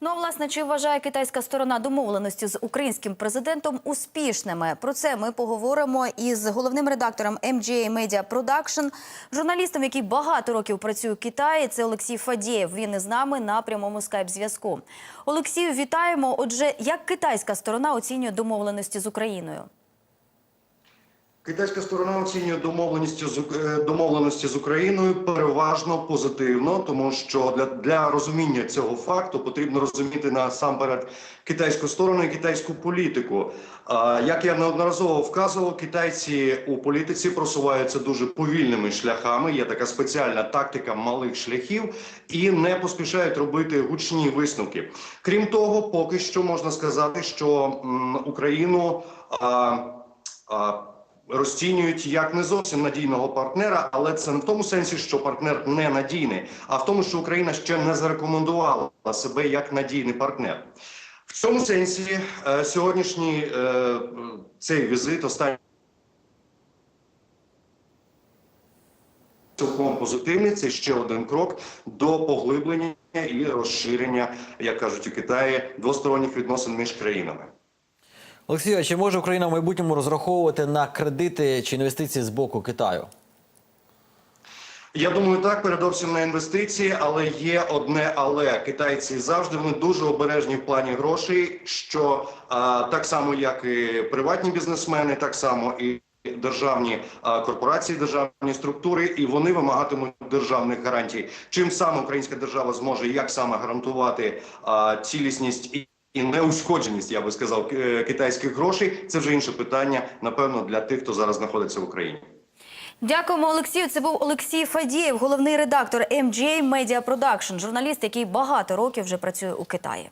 Ну а власне, чи вважає китайська сторона домовленості з українським президентом успішними? Про це ми поговоримо із головним редактором MGA Media Production, журналістом, який багато років працює в Китаї. Це Олексій Фадєєв. Він із нами на прямому скайп-зв'язку. Олексію, вітаємо. Отже, як китайська сторона оцінює домовленості з Україною? Китайська сторона оцінює домовленості з е, домовленості з Україною переважно позитивно, тому що для, для розуміння цього факту потрібно розуміти насамперед китайську сторону і китайську політику. Як я неодноразово вказував, китайці у політиці просуваються дуже повільними шляхами. Є така спеціальна тактика малих шляхів і не поспішають робити гучні висновки. Крім того, поки що можна сказати, що Україну. А, а, розцінюють як не зовсім надійного партнера, але це не в тому сенсі, що партнер не надійний, а в тому, що Україна ще не зарекомендувала себе як надійний партнер. В цьому сенсі е, сьогоднішній е, цей візит останній цілком позитивний. Це ще один крок до поглиблення і розширення, як кажуть у Китаї, двосторонніх відносин між країнами. Олексію, а чи може Україна в майбутньому розраховувати на кредити чи інвестиції з боку Китаю? Я думаю, так передовсім на інвестиції, але є одне але китайці завжди вони дуже обережні в плані грошей. Що а, так само, як і приватні бізнесмени, так само і державні корпорації, державні структури, і вони вимагатимуть державних гарантій. Чим саме українська держава зможе як саме гарантувати цілісність і. І неушкодженість, я би сказав, китайських грошей це вже інше питання, напевно, для тих, хто зараз знаходиться в Україні. Дякуємо, Олексію. Це був Олексій Фадієв, головний редактор MGA Media Production, журналіст, який багато років вже працює у Китаї.